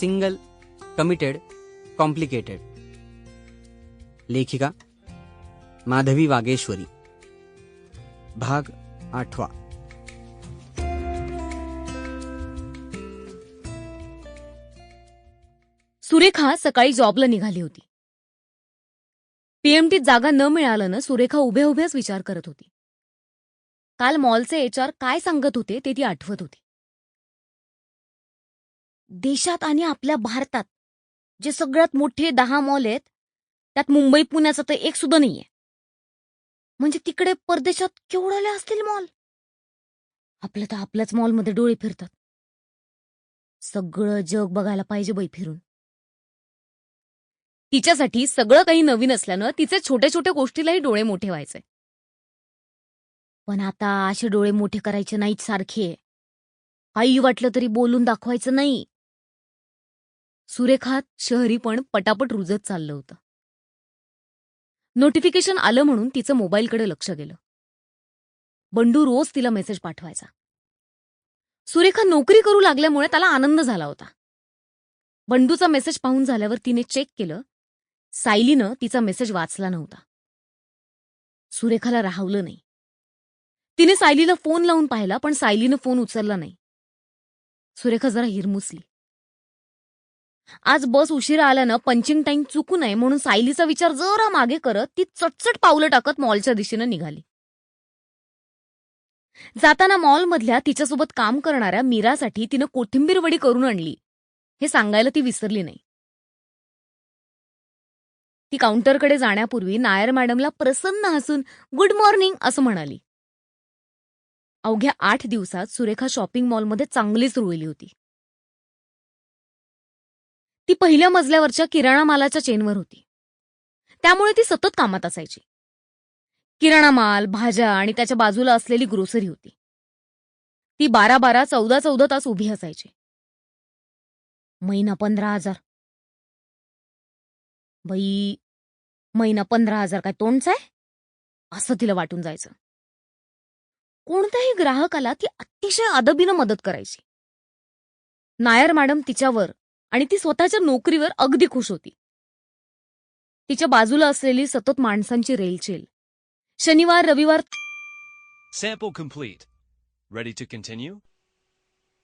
Single committed complicated लेखिका माधवी वागेश्वरी. भाग आठवा. सुरेखा सकाळी जॉबला निघाली होती. पीएमटीत जागा न मिळाल्यानं सुरेखा उभ्या उभ्याच विचार करत होती. काल मॉलचे एचआर काय सांगत होते ते ती आठवत होती. देशात आणि आपल्या भारतात जे सगळ्यात मोठे दहा मॉल आहेत त्यात मुंबई पुण्याचं तर एक सुद्धा नाहीये. म्हणजे तिकडे परदेशात केवढाले असतील मॉल आपलं तर आपल्याच मॉलमध्ये डोळे फिरतात. सगळं जग बघायला पाहिजे बाई फिरून. तिच्यासाठी सगळं काही नवीन असल्यानं तिचे छोट्या छोट्या गोष्टीलाही डोळे मोठे व्हायचे. पण आता असे डोळे मोठे करायचे नाहीत सारखे. आई वाटलं तरी बोलून दाखवायचं नाही. सुरेखात शहरी पण पटापट रुजत चाललं होतं. नोटिफिकेशन आलं म्हणून तिचं मोबाईलकडे लक्ष गेलं. बंडू रोज तिला मेसेज पाठवायचा. सुरेखा नोकरी करू लागल्यामुळे त्याला आनंद झाला होता. बंडूचा मेसेज पाहून झाल्यावर तिने चेक केलं. सायलीनं तिचा मेसेज वाचला नव्हता. सुरेखाला राहवलं नाही. तिने सायलीला फोन लावून पाहिला पण सायलीनं फोन उचलला नाही. सुरेखा जरा हिरमुसली. आज बस उशिरा आल्यानं पंचिंग टाइम चुकू नये म्हणून सायलीचा विचार जरा मागे करत ती चटचट पावलं टाकत मॉलच्या दिशेनं निघाली. जाताना मॉलमधल्या तिच्यासोबत काम करणाऱ्या मीरासाठी तिनं कोथिंबीर वडी करून आणली. हे सांगायला ती विसरली नाही. ती काउंटरकडे जाण्यापूर्वी नायर मॅडमला प्रसन्न हसून गुड मॉर्निंग असं म्हणाली. अवघ्या आठ दिवसात सुरेखा शॉपिंग मॉलमध्ये चांगलीच रुळली होती. ती पहिल्या मजल्यावरच्या किराणा मालाच्या चेनवर होती. त्यामुळे ती सतत कामात असायची. किराणा माल भाज्या आणि त्याच्या बाजूला असलेली ग्रोसरी होती. ती बारा बारा चौदा चौदा तास उभी असायची. महिना पंधरा हजार. बाई महिना पंधरा हजार काय तोंडच आहे? असं तिला वाटून जायचं. कोणत्याही ग्राहकाला ती अतिशय अदबीनं मदत करायची. नायर मॅडम तिच्यावर आणि ती स्वतःच्या नोकरीवर अगदी खुश होती तिच्या बाजूला असलेली सतत माणसांची रेलचेल शनिवार रविवार Sample complete. Ready to continue?